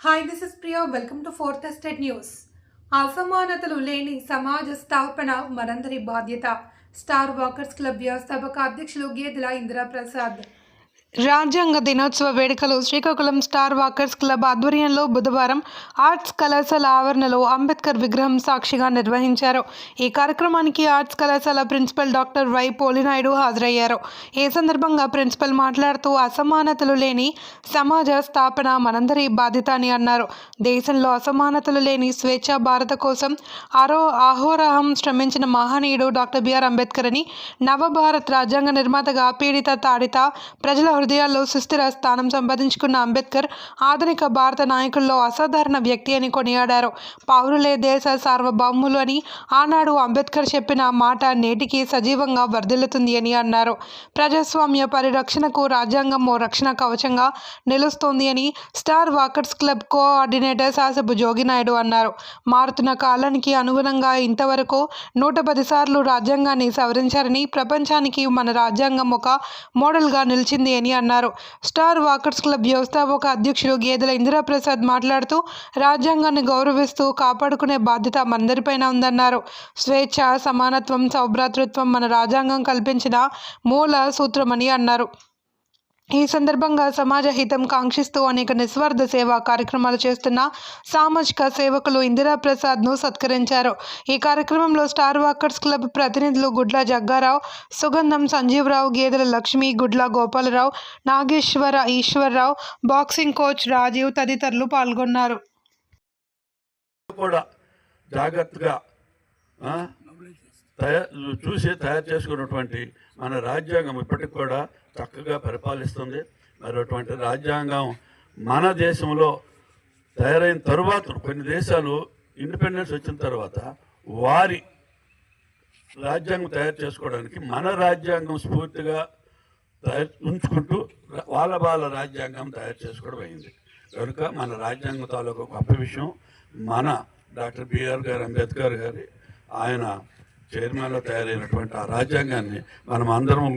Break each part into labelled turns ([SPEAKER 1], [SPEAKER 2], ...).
[SPEAKER 1] Hi this is Priya welcome to fourth state news అసమానతలు లేని సమాజ స్థాపన మనందరి బాధ్యత. స్టార్ వాకర్స్ క్లబ్ వ్యవస్థాపక అధ్యక్షులు గేదెల ఇందిరా ప్రసాద్ రాజ్యాంగ దినోత్సవ వేడుకలు శ్రీకాకుళం స్టార్ వాకర్స్ క్లబ్ ఆధ్వర్యంలో బుధవారం ఆర్ట్స్ కళాశాల ఆవరణలో అంబేద్కర్ విగ్రహం సాక్షిగా నిర్వహించారు. ఈ కార్యక్రమానికి ఆర్ట్స్ కళాశాల ప్రిన్సిపల్ డాక్టర్ వై పోలినాయుడు హాజరయ్యారు. ఈ సందర్భంగా ప్రిన్సిపల్ మాట్లాడుతూ అసమానతలు లేని సమాజ స్థాపన మనందరి బాధ్యత అని అన్నారు. దేశంలో అసమానతలు లేని స్వేచ్ఛ భారత కోసం అరో అహోరాహం శ్రమించిన మహనీయుడు డాక్టర్ బిఆర్ అంబేద్కర్ అని నవభారత్ రాజ్యాంగ నిర్మాతగా పీడిత తాడిత ప్రజల హృదయాల్లో సుస్థిర స్థానం సంపాదించుకున్న అంబేద్కర్ ఆధునిక భారత నాయకుల్లో అసాధారణ వ్యక్తి అని కొనియాడారు. పౌరులే దేశ సార్వభౌములు అని ఆనాడు అంబేద్కర్ చెప్పిన మాట నేటికి సజీవంగా వర్ధిల్లుతుంది అని అన్నారు. ప్రజాస్వామ్య పరిరక్షణకు రాజ్యాంగం ఓ రక్షణ కవచంగా నిలుస్తోంది అని star walkers club coordinator Sasabu Jogi Naidu అన్నారు. మారుతున్న కాలానికి అనుగుణంగా ఇంతవరకు నూట పది సార్లు రాజ్యాంగాన్ని సవరించారని ప్రపంచానికి మన రాజ్యాంగం ఒక మోడల్గా నిలిచింది అని అన్నారు. స్టార్ వాకర్స్ క్లబ్ వ్యవస్థాపక అధ్యక్షులు గేదెల ఇందిరాప్రసాద్ మాట్లాడుతూ రాజ్యాంగాన్ని గౌరవిస్తూ కాపాడుకునే బాధ్యత మనందరిపైన ఉందన్నారు. స్వేచ్ఛ సమానత్వం సౌభ్రాతృత్వం మన రాజ్యాంగం కల్పించిన మూల సూత్రమని అన్నారు. ఈ సందర్భంగా సమాజ హితం కాంక్షిస్తూ అనేక నిస్వార్థ సేవా కార్యక్రమాలు చేస్తున్న సామాజిక సేవకులు ఇందిరా ప్రసాద్ను సత్కరించారు. ఈ కార్యక్రమంలో స్టార్ వాకర్స్ క్లబ్ ప్రతినిధులు గుడ్ల జగ్గారావు సుగంధం సంజీవరావు గేదెల లక్ష్మి గుడ్ల గోపాలరావు నాగేశ్వర ఈశ్వరరావు బాక్సింగ్ కోచ్ రాజీవ్ తదితరులు పాల్గొన్నారు.
[SPEAKER 2] కూడా జాగ్రత్తగా తయారు తయా- చూసి తయారు చేసుకున్నటువంటి మన రాజ్యాంగం ఇప్పటికి కూడా చక్కగా పరిపాలిస్తుంది. మరి అటువంటి రాజ్యాంగం మన దేశంలో తయారైన తరువాత కొన్ని దేశాలు ఇండిపెండెన్స్ వచ్చిన తర్వాత వారి రాజ్యాంగం తయారు చేసుకోవడానికి మన రాజ్యాంగం స్ఫూర్తిగా తయారు ఉంచుకుంటూ వాళ్ళ వాళ్ళ రాజ్యాంగం తయారు చేసుకోవడం అయింది. కనుక మన రాజ్యాంగం తాలూకు గొప్ప విషయం. మన డాక్టర్ బిఆర్ గారు అంబేద్కర్ గారి ఆయన చైర్మన్లో తయారైనటువంటి ఆ రాజ్యాంగాన్ని మనం అందరం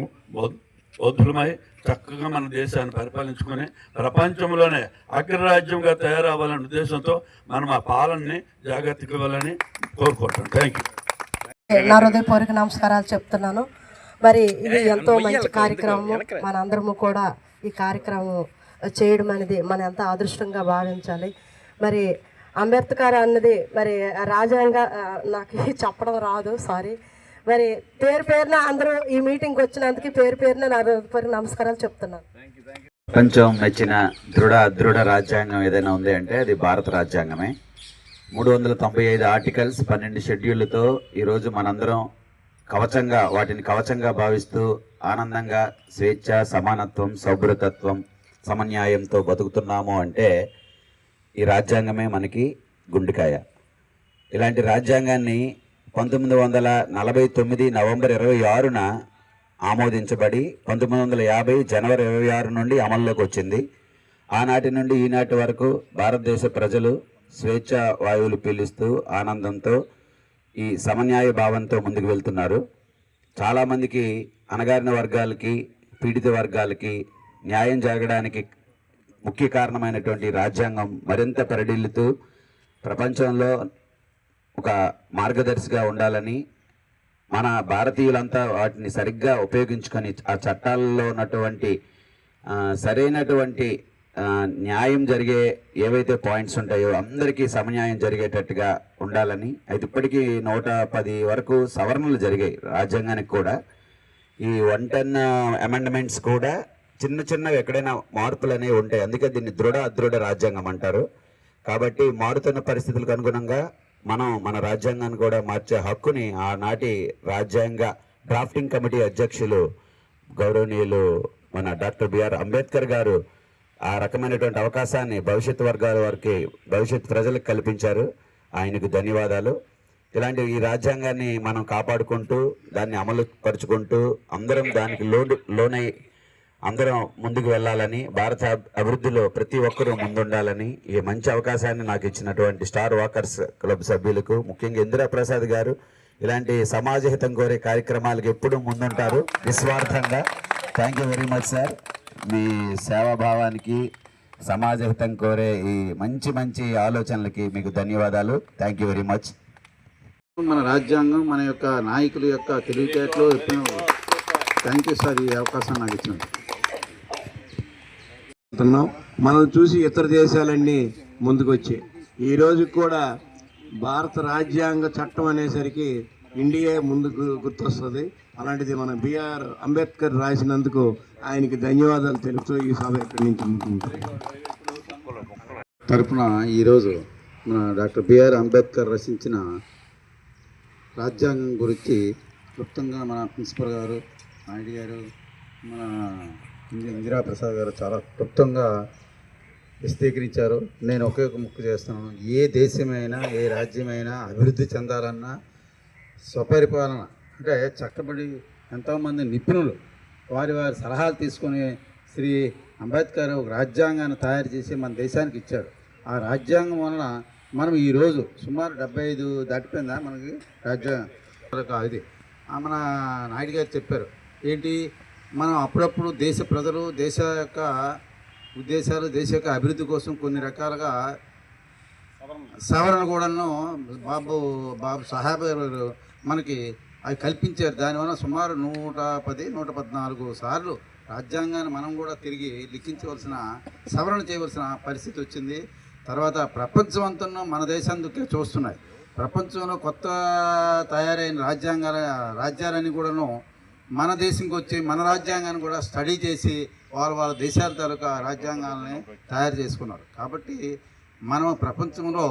[SPEAKER 2] బౌద్ధులమై చక్కగా మన దేశాన్ని పరిపాలించుకొని ప్రపంచంలోనే అగ్రరాజ్యంగా తయారవ్వాలనే ఉద్దేశంతో మనం ఆ పాలనని జాగ్రత్తగా ఇవ్వాలని కోరుకుంటాం థ్యాంక్ యూ
[SPEAKER 3] నా హృదయపూర్వక నమస్కారాలు చెప్తున్నాను. మరి ఇది ఎంతో మంచి కార్యక్రమం మనందరము కూడా ఈ కార్యక్రమం చేయడం అనేది మన ఎంత అదృష్టంగా భావించాలి. మరి అంబేద్కర్ అన్నది మరి రాజ్యాంగ నాకు చెప్పడం రాదు సారీ మరి పేరు పేరున అందరూ ఈ మీటింగ్కి వచ్చినందుకు పేరు పేరున నా నమస్కారాలు చెప్తున్నాను.
[SPEAKER 4] ప్రపంచం మెచ్చిన దృఢ దృఢ రాజ్యాంగం ఏదైనా ఉంది అంటే అది భారత రాజ్యాంగమే. మూడు వందల తొంభై ఐదు ఆర్టికల్స్ పన్నెండు షెడ్యూళ్ళతో ఈరోజు మనందరం కవచంగా వాటిని కవచంగా భావిస్తూ ఆనందంగా స్వేచ్ఛ సమానత్వం సౌభ్రతత్వం సమన్యాయంతో బతుకుతున్నాము అంటే ఈ రాజ్యాంగమే మనకి గుండెకాయ. ఇలాంటి రాజ్యాంగాన్ని పంతొమ్మిది వందల నలభై తొమ్మిది నవంబర్ ఇరవై ఆరున ఆమోదించబడి పంతొమ్మిది వందల యాభై జనవరి ఇరవై ఆరు నుండి అమల్లోకి వచ్చింది. ఆనాటి నుండి ఈనాటి వరకు భారతదేశ ప్రజలు స్వేచ్ఛ వాయువులు పీలుస్తూ ఆనందంతో ఈ సమన్యాయ భావంతో ముందుకు వెళ్తున్నారు. చాలామందికి అణగారిన వర్గాలకి పీడిత వర్గాలకి న్యాయం జరగడానికి ముఖ్య కారణమైనటువంటి రాజ్యాంగం మరింత పరిడిల్లుతూ ప్రపంచంలో ఒక మార్గదర్శిగా ఉండాలని మన భారతీయులంతా వాటిని సరిగ్గా ఉపయోగించుకొని ఆ చట్టాలలో ఉన్నటువంటి సరైనటువంటి న్యాయం జరిగే ఏవైతే పాయింట్స్ ఉంటాయో అందరికీ సమన్యాయం జరిగేటట్టుగా ఉండాలని అయితే ఇప్పటికీ నూట పది వరకు సవరణలు జరిగాయి రాజ్యాంగానికి కూడా. ఈ వన్ టెన్ అమెండ్మెంట్స్ కూడా చిన్న చిన్నవి ఎక్కడైనా మార్పులు అనేవి ఉంటాయి. అందుకే దీన్ని దృఢ అదృఢ రాజ్యాంగం అంటారు. కాబట్టి మారుతున్న పరిస్థితులకు అనుగుణంగా మనం మన రాజ్యాంగాన్ని కూడా మార్చే హక్కుని ఆనాటి రాజ్యాంగ డ్రాఫ్టింగ్ కమిటీ అధ్యక్షులు గౌరవనీయులు మన డాక్టర్ బిఆర్ అంబేద్కర్ గారు ఆ రకమైనటువంటి అవకాశాన్ని భవిష్యత్ వర్గాల వారికి భవిష్యత్ ప్రజలకు కల్పించారు. ఆయనకు ధన్యవాదాలు. ఇలాంటి ఈ రాజ్యాంగాన్ని మనం కాపాడుకుంటూ దాన్ని అమలు పరుచుకుంటూ అందరం దానికి లోడు లోనై అందరం ముందుకు వెళ్ళాలని భారత అభివృద్ధిలో ప్రతి ఒక్కరూ ముందుండాలని ఈ మంచి అవకాశాన్ని నాకు ఇచ్చినటువంటి స్టార్ వాకర్స్ క్లబ్ సభ్యులకు ముఖ్యంగా ఇందిరా ప్రసాద్ గారు ఇలాంటి సమాజ హితం కోరే కార్యక్రమాలకు ఎప్పుడూ ముందుంటారు నిస్వార్థంగా. Thank you very much sir మీ సేవాభావానికి
[SPEAKER 5] సమాజ హితం కోరే ఈ మంచి మంచి ఆలోచనలకి మీకు ధన్యవాదాలు. థ్యాంక్ యూ వెరీ మచ్ మన రాజ్యాంగం మన యొక్క నాయకుల యొక్క తెలివితేటలు థ్యాంక్ యూ సార్ ఈ అవకాశం నాకు ఇచ్చినందుకు.
[SPEAKER 6] ఉన్నాం మనం చూసి ఇతర దేశాలన్నీ ముందుకు వచ్చాయి ఈ కూడా భారత రాజ్యాంగ చట్టం అనేసరికి ఇండియా ముందుకు గుర్తొస్తుంది. అలాంటిది మన బిఆర్ అంబేద్కర్ రాసినందుకు ఆయనకి ధన్యవాదాలు తెలుపుతూ ఈ సభ ఇక్కడి నుంచి ముగించుకుంటాం.
[SPEAKER 5] తరపున ఈరోజు మన డాక్టర్ బిఆర్ అంబేద్కర్ రచించిన రాజ్యాంగం గురించి క్లుప్తంగా మన ప్రిన్సిపల్ గారు నాయుడు గారు మన ఇందిరా ప్రసాద్ గారు చాలా క్లుప్తంగా విశదీకరించారు నేను ఒకే ఒక ముక్కు చేస్తున్నాను. ఏ దేశమైనా ఏ రాజ్యమైనా అభివృద్ధి చెందాలన్నా స్వపరిపాలన అంటే చక్కబడి ఎంతోమంది నిపుణులు వారి వారి సలహాలు తీసుకొని శ్రీ అంబేద్కర్ ఒక రాజ్యాంగాన్ని తయారు చేసి మన దేశానికి ఇచ్చాడు. ఆ రాజ్యాంగం వలన మనం ఈరోజు సుమారు డెబ్బై ఐదు దాటిపోయిందా మనకి రాజ్యాంగం? ఇది మన నాయుడు గారు చెప్పారు. ఏంటి? మనం అప్పుడప్పుడు దేశ ప్రజలు దేశ యొక్క ఉద్దేశాలు దేశ యొక్క అభివృద్ధి కోసం కొన్ని రకాలుగా సవరణ కూడాను బాబు బాబు సాహెబ్ గారు మనకి అవి కల్పించారు. దానివల్ల సుమారు నూట పది నూట పద్నాలుగు సార్లు రాజ్యాంగాన్ని మనం కూడా తిరిగి లిఖించవలసిన సవరణ చేయవలసిన పరిస్థితి వచ్చింది. తర్వాత ప్రపంచం మన దేశానికి చూస్తున్నాయి. ప్రపంచంలో కొత్త తయారైన రాజ్యాంగాల రాజ్యాలన్నీ కూడాను మన దేశంకి వచ్చి మన రాజ్యాంగాన్ని కూడా స్టడీ చేసి వాళ్ళ వాళ్ళ దేశాల తాలూకా రాజ్యాంగాలని తయారు చేసుకున్నారు. కాబట్టి మనం ప్రపంచంలో